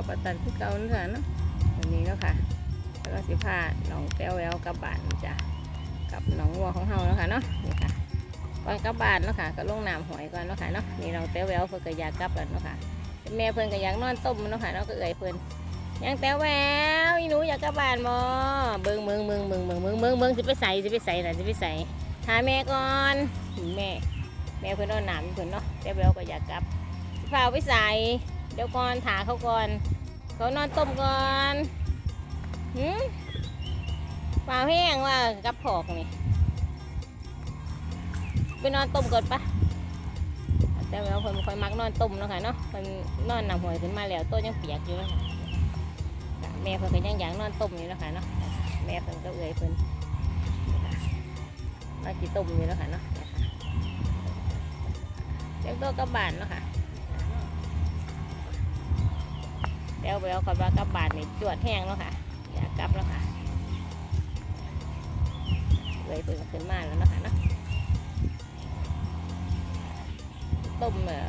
กับปะตันที่เก่าเนื้อเนาะวันนี้เนาะค่ะแล้วก็สิพาน้องแต้วแววกับบานจ้ะกับน้องวัวของเฮาเนาะค่ะเนาะนี่ค่ะก่อนกับบานเนาะค่ะก็ลงน้ำหอยก่อนเนาะค่ะเนาะนี่น้องแต้วแววเพิ่นก็อยากลับแล้วเนาะค่ะแม่เพิ่อนก็อยากนอนต้มเนาะค่ะเนาะก็เอ่ยเพิ่อนยังแต้วแววอีหนูอยากกลับบ้านบ่เบิ่งเบิ่งเบิ่งเบิ่งเบิ่งเบิ่งเบิ่งเบิ่งสิไปใส่สิไปใส่น่ะสิไปใส่หาแม่ก่อนแม่ แม่เพิ่นเอาหนามเพิ่นเนาะแต้วแววก็อยากกลับสิพาไปใส่เดี๋ยวก่อนถาเขาก่อน เขานอนต้มก่อนหืมเปลาแห้งว่ากับผอกนี่ไปนอนต้มก่อนปะแต่ว่าคนบ่ค่อยมักนอนต้มเนาะค่ะเนาะมันนอนหนังหวยขึ้นมาแล้วตัวยังเปียกอยู่เนาะคะแม่เพิ่นก็ยังอยากนอนต้มอยู่เนาะค่ะเนาะแม่เพิ่นก็เอื่อยเพิ่นมาจีต้มอยู่เนาะค่ะเนาะเดี๋ยวตัวกลับานเนาะค่ะ เดี๋ยวไปเอาก่อนว่ากลับบานนี่จวดแห้งแล้วค่ะอยากกลับแล้วค่ะเลยเปิดขึ้นมาแล้วนะคะเนาะต้มเอ่อ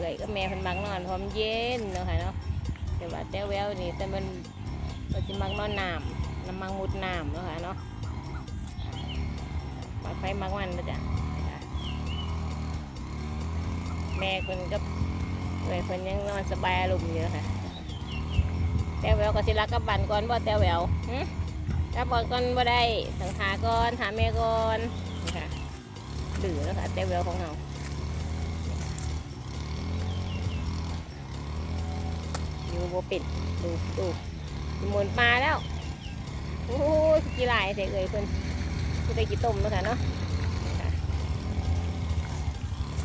เลยก็แม่พันมักนอนพราะมันเย็นเนาะค่ะเนาะแต่ว่าแต่แววนี่แต่มันมันจะมักนอนน้ำน้ำมังมุดน้ำเนาะค่ะเนาะมักไฟมักมันนะจ๊ะแม่คนก็เลยคนยังนอนสบายอารมณ์อยู่เนาะค่ะ แต่แววก็สิรักกับบันก่อนบ่แต่แววหึกลับบ่ก่อนบ่ได้สังหาก่อนหาแม่ก่อนนี่ค่ะดื้อแล้วค่ะแต่แววของเราอยู่บ่ปิดดูดูหมุนปลาแล้วโอ้ยกี่ลายเด็กเอ้ยเพิ่นคือได้กี่ต้มแล้วค่ะเนาะ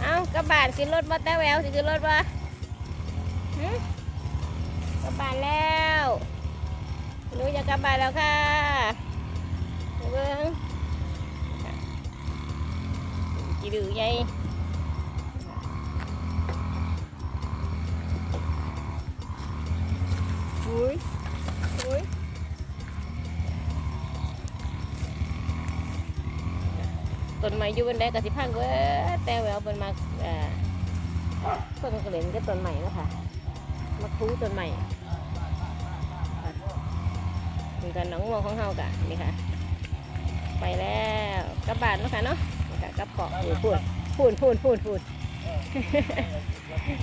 เอากลับบ้านขึ้นรถบ่แต่แววสิขึ้นรถบ่ บบ้านแล้วหนูอยากกลับบ้านแล้วค่ะเบิ้งจีดื้อใหญ่อุ้ยอุ้ยต้นไม้อยู่บนไดกระสิพังเว้ยแต่แววเป็นมาเอ่อต้นกระเหลนก็ต้นใหม่แล้วค่ะมาคูต้นใหม่ นี่กันน้องวัวของเฮากะนี่ค่ะ ไปแล้วกลับบ้านเนาะค่ะเนาะนี่ค่ะกลับเกาะอยู่พูดพูดพูดพูดพูด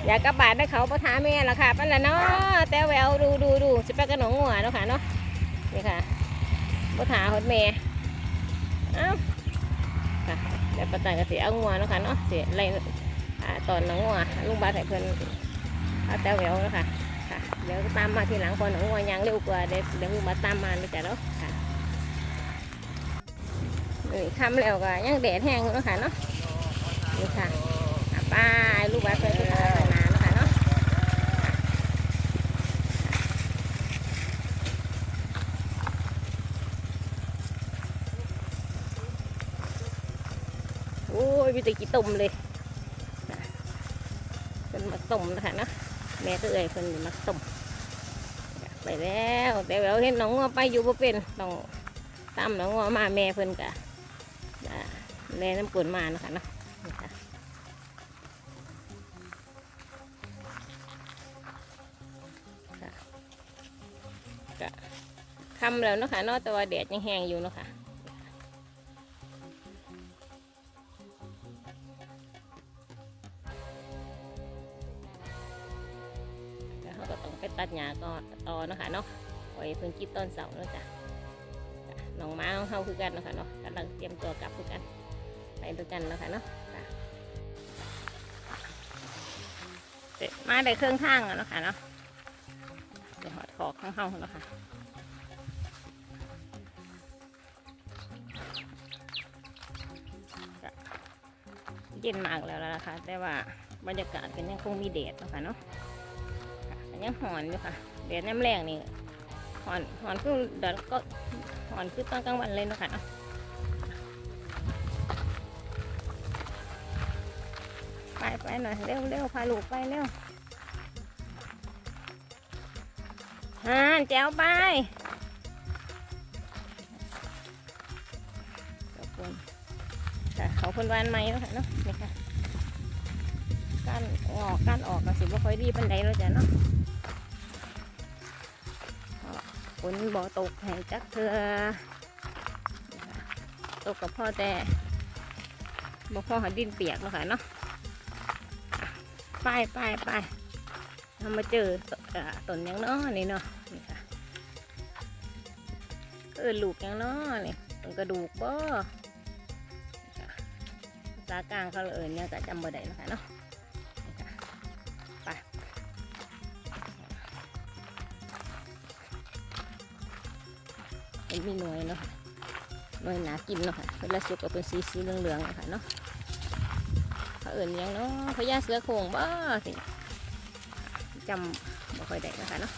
อยากกลับบ้านได้เขาประทาแม่ละค่ะปั้นละเนาะแต่แววดูดูดูสิไปกับน้องงัวเนาะค่ะเนาะนี่ค่ะประทาหดแม่เอ้าค่ะเดี๋ยวประตานก็สิเอางัวเนาะค่ะเนาะสิไล่อ่าตอนน้องงัวลุงบาใส่เพิ่นเอาแต่แหววแล้วค่ะค่ะ เดี๋ยวตามมาทีหลังคนหนูว่ายังเร็วกว่าเดี๋ยวเดี๋ยวมาตามมาเลยจ้ะเนาะค่ะนี่คำแล้วก็ยังแดดแห้งอยู่เนาะค่ะเนาะนี่ค่ะไป้ายลูกบ้านเพื่อนที่พัฒนาเนาะค่ะเนาะโอ้ยมีแต่กี่ตุ่มเลยเป็นมักต้มนะคะเนาะ แม่ก็เอ่ยเพิ่นมักต้มไปแล้วแต่แววเห็นน้องงัวไปอยู่บ่เป็นต้องตามน้องงัวมาแม่เพิ่นกะแม่น้ำกลนมานะคะเนาะค่ะค่ะกะค่ำแล้วนะคะนาะแต่ว่าแดดยังแห้งอยู่นะคะ หญ้าก็ต่อเนาะค่ะเนาะไว้เพิ่งกินต้นเสาเนาะจ้ะน้องม้าของเขาคือกันเนาะค่ะเนาะกำลังเตรียมตัวกลับคือกัน ไปด้วยกันเนาะค่ะเนาะเสร็จมาได้เครื่องทางแล้วเนาะคะเนาะเดี๋ยวหอดขอกข้างเฮาเนาะคะจ้ะเย็นมากแล้วล่ะนะคะแต่ว่าบรรยากาศก็ยังคงมีแดดเนาะคะเนาะ ยังหอนอยู่ค่ะแดดน้ำแรงนี่หอนหอนคือเดี๋ยวก็หอนคือตอนกลางวันเลยนะคะเนาะไปไปหน่อยเร็วเร็วพาลูกไปเร็วฮ่าแจ้วไปขอบคุณค่ะเขาคนวานไม้แล้วค่ะเนาะนี่ค่ะการออกการออกก็สิบ่ค่อยดีปันใดแล้วจ้ะเนาะ ฝนบ่ตกให้จักเทือตกกับพ่อแต่บ่พ่อห้ดินเปียกแล้วค่ะเนาะไปไปไปเรามาเจอต,อตอนยังเนาะนี่เนาะนี่ค่ะเออลูกยังเนาะนี่ต้นกระดูกบ่นี่ค่ะภาษากลางเขาเอิญเนี่ยงก็จำบ่ได้นะคะเนาะ เป็นมีหน่วยเนาะค่ะหน่วยหนากินเนาะค่ะเวลาสุกก็เป็นสีสีเหลืองๆเนาะค่ะเนาะเขาเอิ่นยังเนาะพญาเสือโครงบ้าสิจำบ่ค่อยได้นะคะเนาะ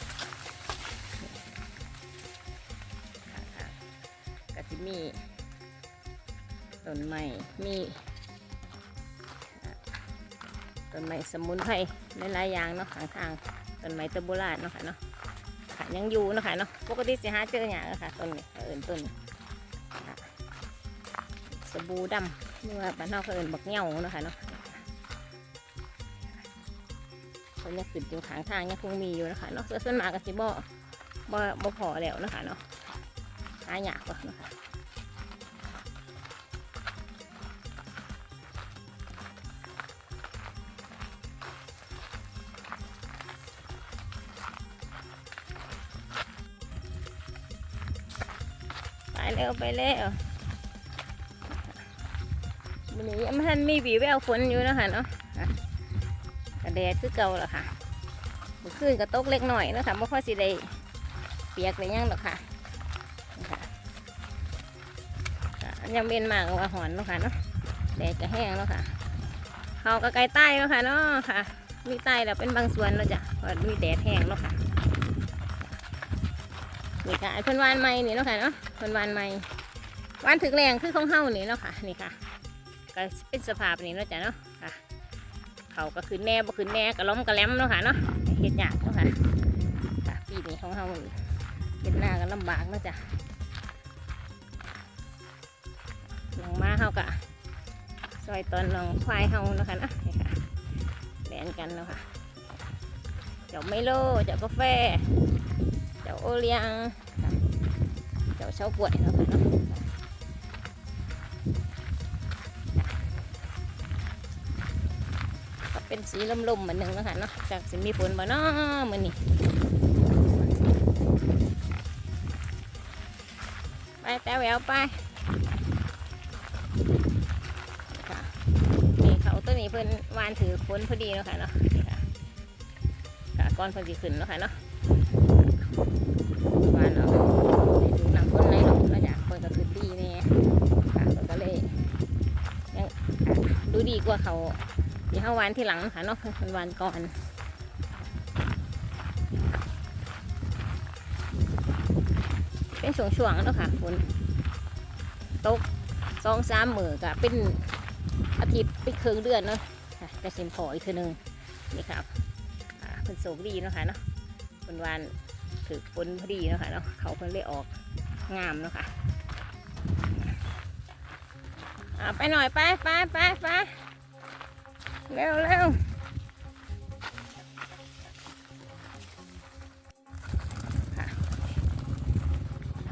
ค่ะค่ะกะสิมีต้นไม้มีต้นไม้สมุนไพรหลายๆอย่างเนาะข้างทางต้นไม้ตะโบราณเนาะค่ะเนาะ ค่ะยังอยู่นะคะเนาะปกติสิหาเจออย่างนะค่ะต้นนี้เอิญต้นสบู่ดำเมื่อบ้านนอกเอิญบักเหงาเนาะคะเนาะต้นนี้ขึ้นอยู่ข้างทางยังคงมีอยู่นะคะเนาะส่วนมากก็สิบ่บ่บ่พอแล้วนะคะเนาะหายากกว่าเนะคะ ไปเร็วไปเร็ววันนี้มันมีบีแววฝนอยู่นะคะเนาะกระแดดคือเก่าแล้วค่ะเมื่อคืนก็ตกเล็กหน่อยนะคะไม่ค่อยสิได้เปียกเลยยังหรอกค่ะยังเป็นมากว่าหอนเนาะค่ะเนาะแดดก็แห้งแล้วค่ะเขาก็ไกลใต้แล้วค่ะเนาะค่ะ มีใต้แล้วเป็นบางส่วนแล้วจ้ะเพราะมีแดดแห้งแล้วค่ะนี่ค่ะไอ้เพิ่นวานไม้นี่เนาะค่ะเนาะ พิ่นวานไม้วานถึงแรงคือของเฮานี่เนาะค่ะ นี่ค่ะก็เป็นสภาพนี้เนาะจ้ะเนาะค่ะ เขาก็ขึ้นแน่บ่ขึ้นแน่ก็ล้มก็แหลมเนาะค่ะเนาะเฮ็ดยากเนาะค่ะค่ะปีนี้ของเฮาเฮ็ดหน้าก็ลำบากเนาะจ้ะลงมาเฮาก็ซอยตอนน้องควายเฮาเนาะค่ะเนาะนี่ค่ะแบ่งกันเนาะค่ะเจ้าไมโลเจ้ากาแฟ เจ้าโอเลี้ยง จ้าเฉาป่วยเนาะค่ะเนาะก็เป็นสีลมๆเหมือนหนึ่งแล้วค่ะเนาะจากสิมีฝนบ่เนาะมือนี้ไปแต่แววไปค่ะนี่เขาตัวนี้เพิ่นวานถือฝนพอดีเนาะค่ะเนาะค่ะก้อนเพิ่นสิขึ้นเนาะค่ะเนาะวานเอา ดูน้ำฝนในหลอกแล้วจากเพิ่นก็ขึ้นดีแน่ค่ะเพิ่นก็เลยยังดูดีกว่าเขาเดี๋ยวเขาวานที่หลังค่ะเนาะมันวานก่อนเป็นช่วงๆแล้วค่ะฝนตกสองสามหมือก็เป็นอาทิตย์เป็นครึ่งเดือนเนาะค่ะจะเซ็นพออีกทีหนึ่งนี่ครับอ่าเป็นโศกดีเนาะค่ะเนาะเป็นวานถือฝนพอดีเนาะค่ะเนาะเขาเพิ่นเลยออก งามเนาะค่ะไปหน่อยไปไปไปไปเร็วเร็ว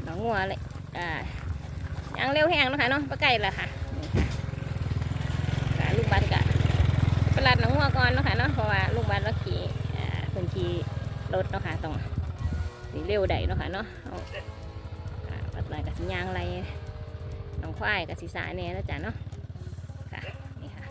น้องงัวเลยอ่ายังเร็วแห้งนะคะเนาะปลาไก่ละค่ะค่ะลูกบันกะประหลัดน้องงัวก่อนนะคะเนาะเพราะว่าลูกบันเราขี่อ่าเป็นขี่รถเนาะค่ะต้องสีเร็วได้เนาะค่ะเนาะ สียางอะไรน้องควายกับสีสายเนี่ยนะจ๊ะเนาะค่ะนี่ค่ะ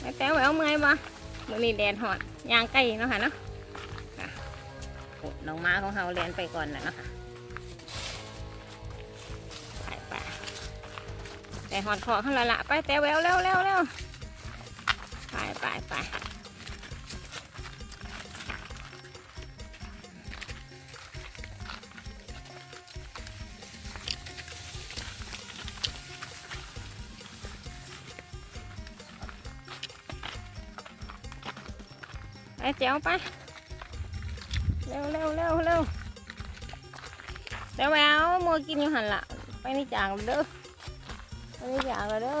แม่แต้วแหววเมื่อยบ่มื้อนี้แดดฮอดยางไก่เนาะค่ะเนาะน้องม้าของเฮาแลนไปก่อนนะเนาะค่ะ แต่ฮอดคอข้างละละไปแต้วแววเร็วเร็วเร็วไปไปไปไปเจียวไปเร็วเร็วเร็วเร็วแต่แววมัวกินอยู่หันละไปนี่จางเด้อ ไปนี่จางแล้วเด้อ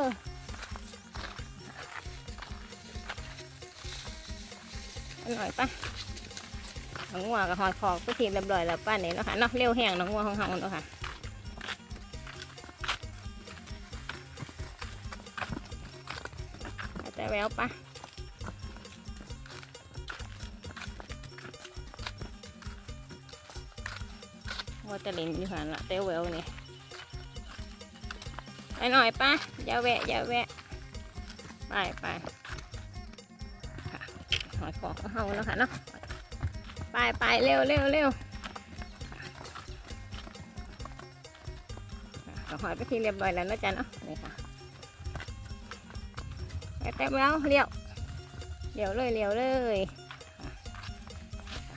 อาหน่อยปะหน้องงัวกับหอยคอกไปทีเรียบร้อยแล้วป้าเนี่ยเนาะค่ะเนาะเร็วแห้งหน้องงัวของเฮาเนาะค่ะเอาแต่แววปะว่าจะเล่นอยู่หันละแต่แววเนี่ไป หน่อยปะอย่าแวะอย่าแวะ ไปไปหอยคอกของเฮาเนาะค่ะเนาะ ไปไปเร็วเร็วเร็วหอยไปทีเรียบร้อยแล้วนะจ๊ะเนาะ นี่ค่ะไปแต้มแล้วเลี้ยวเลี้ยวเลยเลี้ยวเลย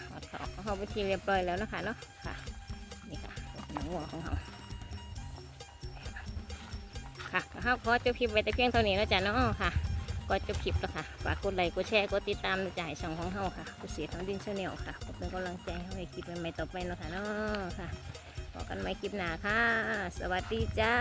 หอยเขาเขาไปทีเรียบร้อยแล้วนะคะเนาะค่ะนี่ค่ะหนังวัวของเขา ค่ะเขาขอจบคลิปไว้แต่เพียงเท่านี้แล้วจ้ะเนาะค่ะก็จบคลิปแล้วค่ะฝากกดไลค์กดแชร์กดติดตามจ่ายช่องของเฮาค่ะกดเสียทั้งดินเชนแนลค่ะเป็นกำลังใจให้คลิปใหม่ๆต่อไปเนาะค่ะเนาะค่ะบอกกันใหม่คลิปหน้าค่ะ สวัสดีจ้า